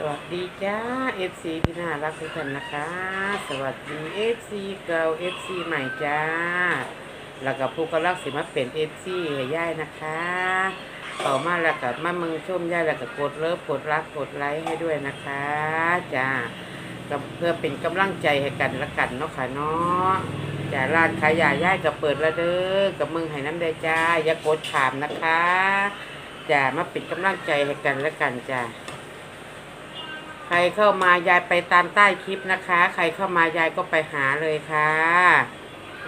สวัสดีจ้า FC ที่น่ารักทุกท่านนะคะ สวัสดี FC เก่า FC ใหม่จ้า แล้วก็ผู้กำลังสิมาเป็น FC ให้ย่ายนะคะต่อมาแล้วก็มามึงชมย่ายแล้วก็กดเลิฟกดรักกดไลค์ให้ด้วยนะคะจ้าก็เพื่อเป็นกำลังใจให้กันและกันเนาะค่ะเนาะจ้าร้านขายยาย่ายก็เปิดแล้วเด้อกับมึงให้น้ำได้จ้าอย่ากดถามนะคะจ้ามาเป็นกำลังใจให้กันและกันจ้า ใครเข้ามายายไปตามใต้คลิปนะคะ ใครเข้ามายายก็ไปหาเลยค่ะ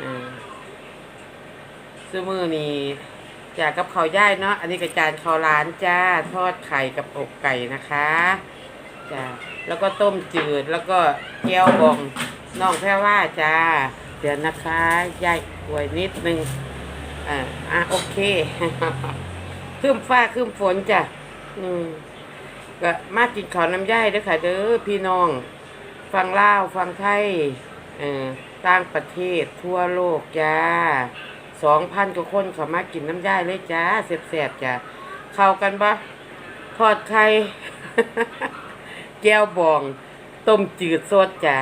อ่าซื้อมือนี่จากกับเขาวย่ายเนาะ อันนี้กระจานข้าวร้านจ้า ทอดไข่กับอกไก่นะคะจ้าแล้วก็ต้มจืด แล้วก็เกี๊ยวบองน้องแพรว่าจ้า เดี๋ยวนะคะยายป่วยนิดนึง อ่าอะโอเค ขึ้นฟ้าขึ้นฝนจ้ะ อืม ก็มากินข้าวน้ำย่ายด้อค่ะ เด้อพี่น้อง ฟังลาวฟังไทยเออต่างประเทศทั่วโลกจ้าสองพันกว่าคนเขามากินน้ำย่ายเลยจ้าแซ่บๆจ้าเข้ากันปะทอดไข่แก้วบอง ต้มจืดสดจ้า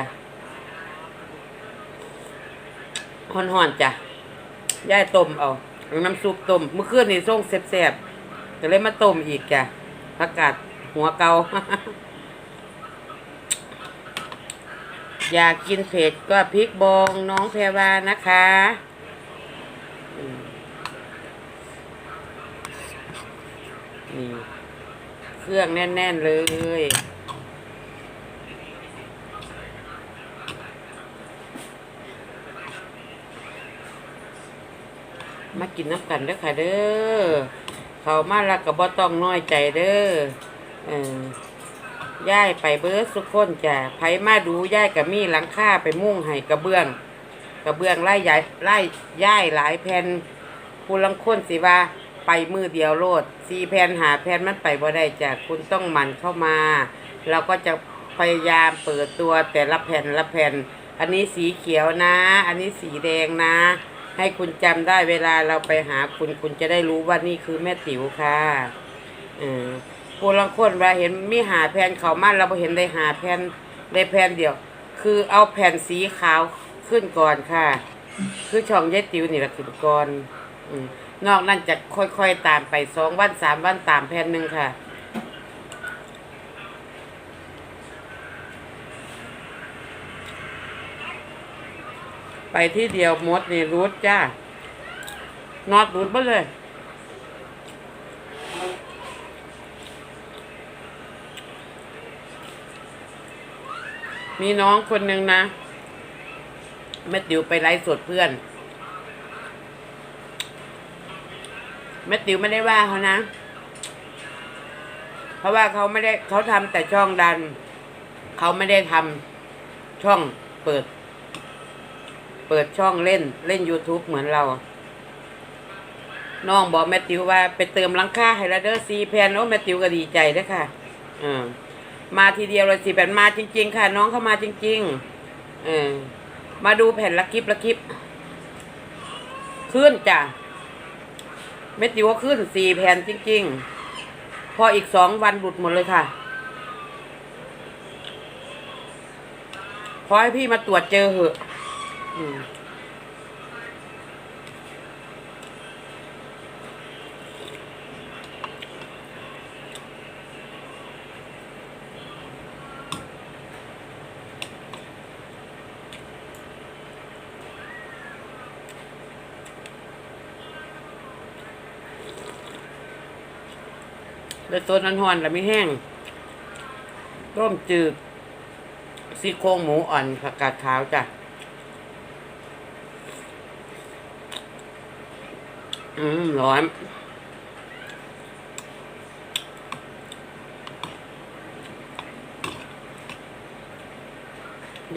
ห่อนๆจ้ะย่ายต้มเอาเอน้ำซุปต้มเมื่อคืนนี่ส่งแซ่บๆก็เลยมาต้มอีกจ้ะผักกาด หัวเกาอยากกินเผ็ดก็พริกบองน้องแพรวานะคะ นี่เครื่องแน่น ๆ เลยมากินน้ำกันเด้อค่ะเด้อ เขามาแล้วก็บ่ต้องน้อยใจเด้อ เออย่ายไปเบิดสุกคนจ้ะไผมาดูย่ายกับมีหลังคาไปมุ่งให้กระเบื้อง กระเบื้องไล่ยายไล่ย่ายหลายแผ่นผู้ลังคนสิว่าไปมือเดียวโลดสี่แผ่นหาแผ่นมันไปบ่ได้จ้ะคุณต้องหมั่นเข้ามาเราก็จะพยายามเปิดตัวแต่ละแผ่นละแผ่น อันนี้สีเขียวนะ อันนี้สีแดงนะ ให้คุณจำได้เวลาเราไปหาคุณคุณจะได้รู้ว่านี่คือแม่ติ๋วค่ะเออ ผู้ลังคนเราเห็นมีหาแผ่นเขามาเราบ่เห็นได้หาแผ่นได้แผ่นเดียว คือเอาแผ่นสีขาวขึ้นก่อนค่ะ คือช่องยายติ๋วนี่แหละขึ้นก่อนอนอกนั้นจะค่อยๆตามไปสองวันสามวันตามแผ่นหนึ่งค่ะไปที่เดียวมดนี่รูดจ้านอดรูดมาเลย มีน้องคนหนึ่งนะแม่ติ๋วไปไลฟ์สดเพื่อนแม่ติ๋วไม่ได้ว่าเขานะ เพราะว่าเขาไม่ได้เขาทำแต่ช่องดัน เขาไม่ได้ทำช่องเปิด เปิดช่องเล่นเล่น YouTube เหมือนเรา น้องบอกแมตติวว่าไปเติมลังค่าให้แล้วเด้อซีแพนโอ้แมตติวก็ดีใจเด้อค่ะอ่า มาทีเดียวเลยสิแผ่นมาจริง ๆ ค่ะ น้องเข้ามาจริง ๆ เออ มาดูแผ่นละคลิปละคลิปขึ้นจ้ะแมตติวก็ขึ้นสี่แผ่นจริง ๆ พออีกสองวันหลุดหมดเลยค่ะ ขอให้พี่มาตรวจเจอเหอะ แล้วตัวนั้นหอนแล้วไม่แห้งต้มจืดซี่โครงหมูอ่อนผักกาดขาวจ้ะ อืม ร้อน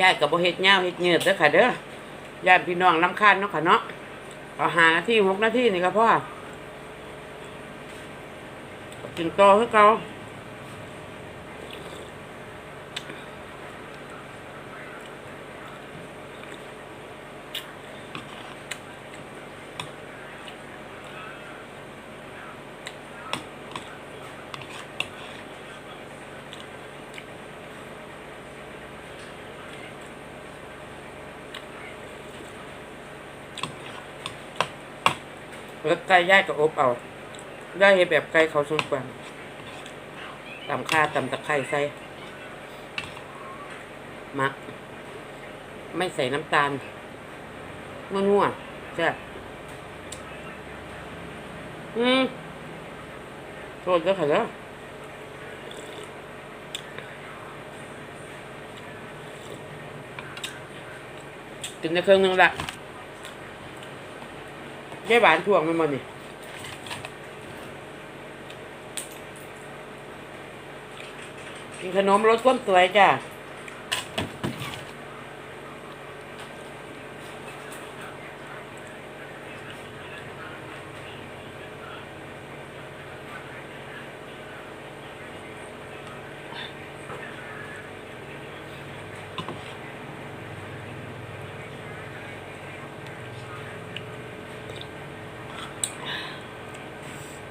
ยายกับโบเฮ็ดเง่าเฮ็ดเหยืดเด้อค่ะเด้อยายพี่น้องน้ำคานเนาะค่ะเนาะเอาหานาทีหกนาทีนี่ครับพ่อ กินต่อคือเขาเลิกใก่ย่ายกับอบเอา ได้แบบไก่เขาชนกวาตำข่าตำตะไคร้ใส่มัก ไม่ใส่น้ำตาลนัวๆใช่บอืมโทษเด้อค่ะเด้อกินในเครื่องนึงละยายหวานถ่วงมันมานี่ กินขนมรสก้มสวยจ้ะ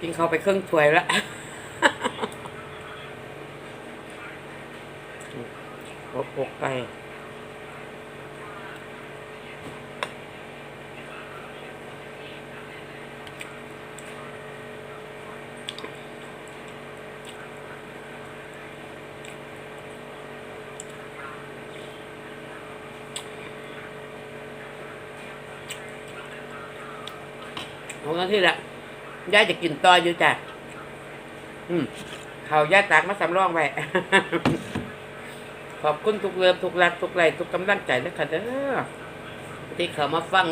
กินเข้าไปครึ่งถ้วยละ อบอกไก่ของนั้นที่ละย่าจะกินต่ออยู่จ้ะ อืมเขาย่าตากมาสำรองไว้ ขอบคุณทุกเริ่มทุกรักทุกไลทุกกำลังใจนะคะเด้อที่เขามาฟัง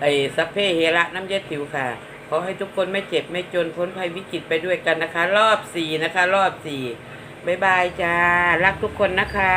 ไอ้สัพเพเฮระน้ำเย็ดผิวค่ะ ขอให้ทุกคนไม่เจ็บไม่จนพ้นภัยวิกฤตไปด้วยกันนะคะ รอบสี่นะคะ รอบสี่บายบายจ้า รักทุกคนนะคะ